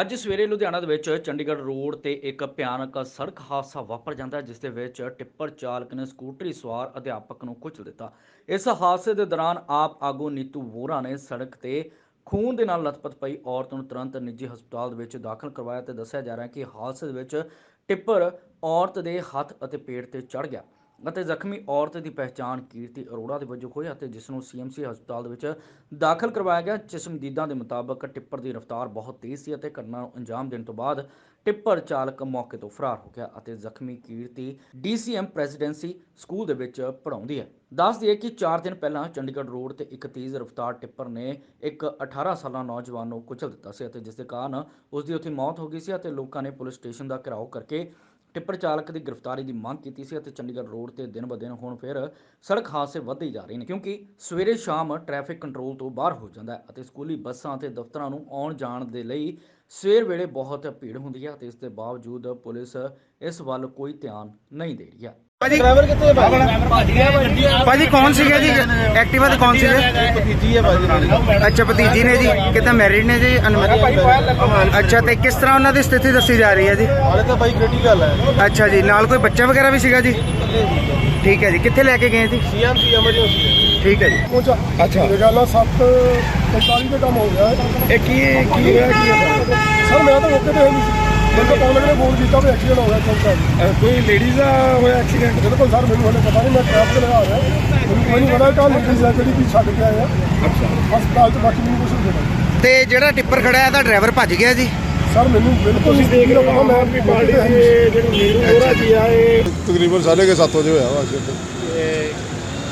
ਅੱਜ ਸਵੇਰੇ ਲੁਧਿਆਣਾ ਦੇ ਵਿੱਚ ਚੰਡੀਗੜ੍ਹ ਰੋਡ ਤੇ ਇੱਕ ਭਿਆਨਕ ਸੜਕ ਹਾਦਸਾ ਵਾਪਰ ਜਾਂਦਾ ਹੈ, ਜਿਸ ਦੇ ਵਿੱਚ ਟਿੱਪਰ ਚਾਲਕ ਨੇ ਸਕੂਟਰੀ ਸਵਾਰ ਅਧਿਆਪਕ ਨੂੰ ਕੁਚਲ ਦਿੱਤਾ। ਇਸ ਹਾਦਸੇ ਦੇ ਦੌਰਾਨ ਆਪ ਆਗੂ ਨੀਤੂ ਵੋਰਾ ਨੇ ਸੜਕ ਤੇ ਖੂਨ ਦੇ ਨਾਲ ਲਥਪਥ ਪਈ ਔਰਤ ਨੂੰ ਤੁਰੰਤ ਨਿੱਜੀ ਹਸਪਤਾਲ ਦੇ ਵਿੱਚ ਦਾਖਲ ਕਰਵਾਇਆ ਤੇ ਦੱਸਿਆ ਜਾ ਰਿਹਾ ਹੈ ਕਿ ਹਾਦਸੇ ਦੇ ਵਿੱਚ ਟਿੱਪਰ ਔਰਤ ਦੇ ਹੱਥ ਅਤੇ ਪੇਟ ਤੇ ਚੜ ਗਿਆ। ਅਤੇ ਜ਼ਖਮੀ ਔਰਤ ਦੀ ਪਹਿਚਾਣ ਕੀਰਤੀ ਅਰੋੜਾ ਦੇ ਵਜੋਂ ਹੋਈ ਅਤੇ ਜਿਸ ਨੂੰ ਸੀਐਮਸੀ ਹਸਪਤਾਲ ਦੇ ਵਿੱਚ ਦਾਖਲ ਕਰਵਾਇਆ ਗਿਆ। ਚਸ਼ਮਦੀਦਾਂ ਦੇ ਮੁਤਾਬਕ ਟਿੱਪਰ ਦੀ ਰਫ਼ਤਾਰ ਬਹੁਤ ਤੇਜ਼ ਸੀ ਅਤੇ ਘਟਨਾ ਨੂੰ ਅੰਜਾਮ ਦੇਣ ਤੋਂ ਬਾਅਦ ਟਿੱਪਰ ਚਾਲਕ ਮੌਕੇ ਤੋਂ ਫਰਾਰ ਹੋ ਗਿਆ ਅਤੇ ਜ਼ਖਮੀ ਕੀਰਤੀ ਡੀਸੀਐਮ ਪ੍ਰੈਜ਼ੀਡੈਂਸੀ ਸਕੂਲ ਦੇ ਵਿੱਚ ਪੜ੍ਹਾਉਂਦੀ ਹੈ। ਦੱਸ ਦਈਏ ਕਿ 4 ਦਿਨ ਪਹਿਲਾਂ ਚੰਡੀਗੜ੍ਹ ਰੋਡ ਤੇ ਇੱਕ ਤੇਜ਼ ਰਫ਼ਤਾਰ ਟਿੱਪਰ ਨੇ ਇੱਕ 18 ਸਾਲਾ ਨੌਜਵਾਨ ਨੂੰ ਕੁਚਲ ਦਿੱਤਾ ਸੀ ਅਤੇ ਜਿਸ ਦੇ ਕਾਰਨ ਉਸ ਦੀ ਉੱਥੇ ਮੌਤ ਹੋ ਗਈ ਸੀ ਅਤੇ ਲੋਕਾਂ ਨੇ ਪੁਲਿਸ ਸਟੇਸ਼ਨ ਦਾ ਘਿਰਾਓ ਕਰਕੇ ਟਿੱਪਰ ਚਾਲਕ ਦੀ ਗ੍ਰਿਫਤਾਰੀ ਦੀ ਮੰਗ ਕੀਤੀ ਸੀ ਅਤੇ ਚੰਡੀਗੜ੍ਹ ਰੋਡ ਤੇ ਦਿਨ ਬ ਦਿਨ ਹੁਣ ਫਿਰ ਸੜਕ ਹਾਦਸੇ ਵੱਧਦੇ ਜਾ ਰਹੇ ਨੇ, ਕਿਉਂਕਿ ਸਵੇਰੇ ਸ਼ਾਮ ਟ੍ਰੈਫਿਕ ਕੰਟਰੋਲ ਤੋਂ ਬਾਹਰ ਹੋ ਜਾਂਦਾ ਹੈ ਅਤੇ ਸਕੂਲੀ ਬੱਸਾਂ ਅਤੇ ਦਫ਼ਤਰਾਂ ਨੂੰ ਆਉਣ ਜਾਣ ਦੇ ਲਈ ਸਵੇਰ ਵੇਲੇ ਬਹੁਤ ਭੀੜ ਹੁੰਦੀ ਹੈ ਅਤੇ ਇਸ ਦੇ ਬਾਵਜੂਦ ਪੁਲਿਸ ਇਸ ਵੱਲ ਕੋਈ ਧਿਆਨ ਨਹੀਂ ਦੇ ਰਹੀ ਹੈ। ਭਾਜੀ ਡਰਾਈਵਰ ਕਿੱਥੇ ਹੈ ਭਾਜੀ? ਕੌਣ ਸੀਗਾ ਜੀ? ਐਕਟਿਵਾ ਤੇ ਕੌਣ ਸੀਗਾ? ਭਤੀਜੀ ਹੈ ਭਾਜੀ। ਅੱਛਾ ਭਤੀਜੀ ਨੇ ਜੀ। ਕਿਤਾ ਮੈਰਿਡ ਨੇ ਜੀ ਅਨਮੈਰਿਡ ਅੱਛਾ ਤੇ ਕਿਸ ਤਰ੍ਹਾਂ ਉਹਨਾਂ ਦੀ ਸਥਿਤੀ ਦੱਸੀ ਜਾ ਰਹੀ ਹੈ ਜੀ? ਹਾਲੇ ਤਾਂ ਭਾਈ ਕ੍ਰਿਟੀਕਲ ਹੈ। ਅੱਛਾ ਜੀ ਨਾਲ ਕੋਈ ਬੱਚਾ ਵਗੈਰਾ ਵੀ ਸੀਗਾ ਜੀ? ਠੀਕ ਹੈ ਜੀ ਕਿੱਥੇ ਲੈ ਕੇ ਗਏ ਜੀ? ਸੀਐਮਸੀ ਐਮਰਜੈਂਸੀ ਠੀਕ ਹੈ ਜੀ। ਅੱਛਾ। ਮੇਰਾ ਨਾਲ 7:45 ਦੇ ਕੰਮ ਹੋ ਗਿਆ। ਇਹ ਕੀ ਕੀ ਹੋਇਆ ਕੀ ਹੈ? ਸਰ ਮੈਂ ਤਾਂ ਮੌਕੇ ਤੇ ਹੈ ਨਹੀਂ ਸੀ। ਮੈਨੂੰ ਤਾਂ ਪੌਣ ਲੱਗਣੇ ਫੋਨ ਕੀਤਾ ਵੀ ਐਕਸੀਡੈਂਟ ਹੋ ਗਿਆ ਚੌਂਕਾ ਕੋਈ ਲੇਡੀਜ਼ ਦਾ ਹੋਇਆ ਐਕਸੀਡੈਂਟ ਬਿਲਕੁਲ ਸਰ ਮੈਨੂੰ ਹਲੇ ਪਤਾ ਨਹੀਂ ਮੈਂ ਟ੍ਰੈਫਿਕ ਲਗਾ ਰਿਹਾ। ਮੈਨੂੰ ਕੋਈ ਨਹੀਂ ਪਤਾ ਕਿ ਲੇਡੀਜ਼ ਹੈ ਜਿਹੜੀ ਵੀ ਛੱਡ ਕੇ ਆਇਆ ਅੱਛਾ। ਹਸਪਤਾਲ ਚ ਬਾਕੀ ਮੈਨੂੰ ਕੁਝ ਨਹੀਂ ਪਤਾ। ਤੇ ਜਿਹੜਾ ਟਿੱਪਰ ਖੜਾ ਹੈ ਇਹਦਾ ਡਰਾਈਵਰ ਭੱਜ ਗਿਆ ਜੀ? ਸਰ ਮੈਨੂੰ ਬਿਲਕੁਲ ਨਹੀਂ ਦੇਖ ਰਿਹਾ ਮੈਂ ਆਪਣੀ ਪਾਰਟੀ ਦੇ ਜਿਹੜੀ ਨੀਰੂ ਹੋਰਾ ਜੀ ਆ ਇਹ ਤਕਰੀਬਨ ਸਾਢੇ ਕੁ ਸੱਤ ਵਜੇ ਹੋਇਆ ਵਾ accident।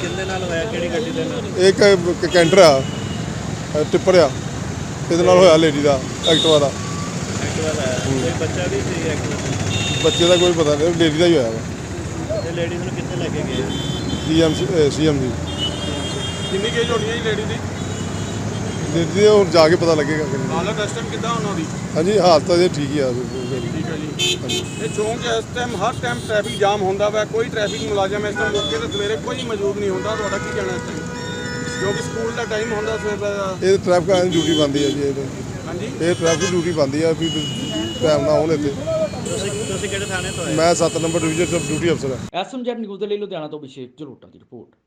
ਕਿੰਦੇ ਨਾਲ ਹੋਇਆ ਕਿਹੜੀ ਗੱਡੀ ਦੇ ਨਾਲ? ਇੱਕ ਕ- ਕੈਂਟਰ ਆ ਅ, ਟਿੱਪਰ ਆ। ਇਹਦੇ ਨਾਲ ਹੋਇਆ ਲੇਡੀ ਦਾ ਐਕਟਿਵਾ ਦਾ। ਐਕਟਿਵਾ ਦਾ ਕੋਈ ਬੱਚਾ ਵੀ ਸੀ ਐਕਟਿਵਾ ਬੱਚੇ ਦਾ ਕੋਈ ਪਤਾ ਨਹੀਂ ਲੇਡੀ ਦਾ ਹੀ ਹੋਇਆ ਵਾ। ਤੇ ਲੇਡੀਜ਼ ਨੂੰ ਕਿੱਥੇ ਲੈ ਕੇ ਗਏ? ਸੀਐਮ ਸੀਐਮ ਦੀ। ਕਿੰਨੀ ਕੇਜ ਹੋਣੀ ਹੈ ਜੀ ਲੇਡੀ ਦੀ? ਲੇਡੀ ਦੇ ਹੁਣ ਜਾ ਕੇ ਪਤਾ ਲੱਗੇਗਾ। ਕਿ ਨਹੀਂ। ਹਾਲਤ ਇਸ ਟਾਈਮ ਕਿੱਦਾਂ ਉਹਨਾਂ ਦੀ? ਹਾਂਜੀ ਹਾਲਤ ਤਾਂ ਇਹ ਠੀਕ ਹੀ ਆ। ਠੀਕ ਹੈ ਜੀ। ਇਹ ਚੌਂਕ ਇਸ ਟਾਈਮ ਹਰ ਟਾਈਮ ਟ੍ਰੈਫਿਕ ਜਾਮ ਹੁੰਦਾ ਵਾ ਕੋਈ ਟ੍ਰੈਫਿਕ ਮੁਲਾਜ਼ਮ ਇਸ ਟਾਈਮ ਮੌਕੇ ਤੇ ਸਵੇਰੇ ਕੋਈ ਮੌਜੂਦ ਨਹੀਂ ਹੁੰਦਾ। ਤੁਹਾਡਾ ਕੀ ਕਹਿਣਾ ਇਸ ਟਾਈਮ ਕਿਉਂਕਿ ਸਕੂਲ ਦਾ ਟਾਈਮ ਹੁੰਦਾ ਸਵੇਰ ਦਾ ਇਹ ਟ੍ਰੈਫਿਕ ਦੀ ਡਿਊਟੀ ਬੰਦੀ ਹੈ ਜੀ ਇਹ ਤਾਂ। ਹਾਂਜੀ। ਇਹ ਟ੍ਰੈਫਿਕ ਡਿਊਟੀ ਬੰਦੀ ਆ ਵੀ ਟਾਈਮ ਨਾਲ ਆਉਣ ਇੱਥੇ। ਤੁਸੀਂ ਤੁਸੀਂ ਕਿਹੜੇ ਥਾਣੇ ਤੋਂ ਆਏ? ਮੈਂ 7 ਨੰਬਰ ਡਿਵੀਜ਼ਨ ਤੋਂ ਡਿਊਟੀ ਅਫਸਰ ਹਾਂ ਐਸਐਮਜੈਡ ਨਿਊਜ਼ ਦੇ ਲਈ ਲੁਧਿਆਣਾ ਤੋਂ ਅਭਿਸ਼ੇਕ ਜਲੋਟਾ ਦੀ ਰਿਪੋਰਟ।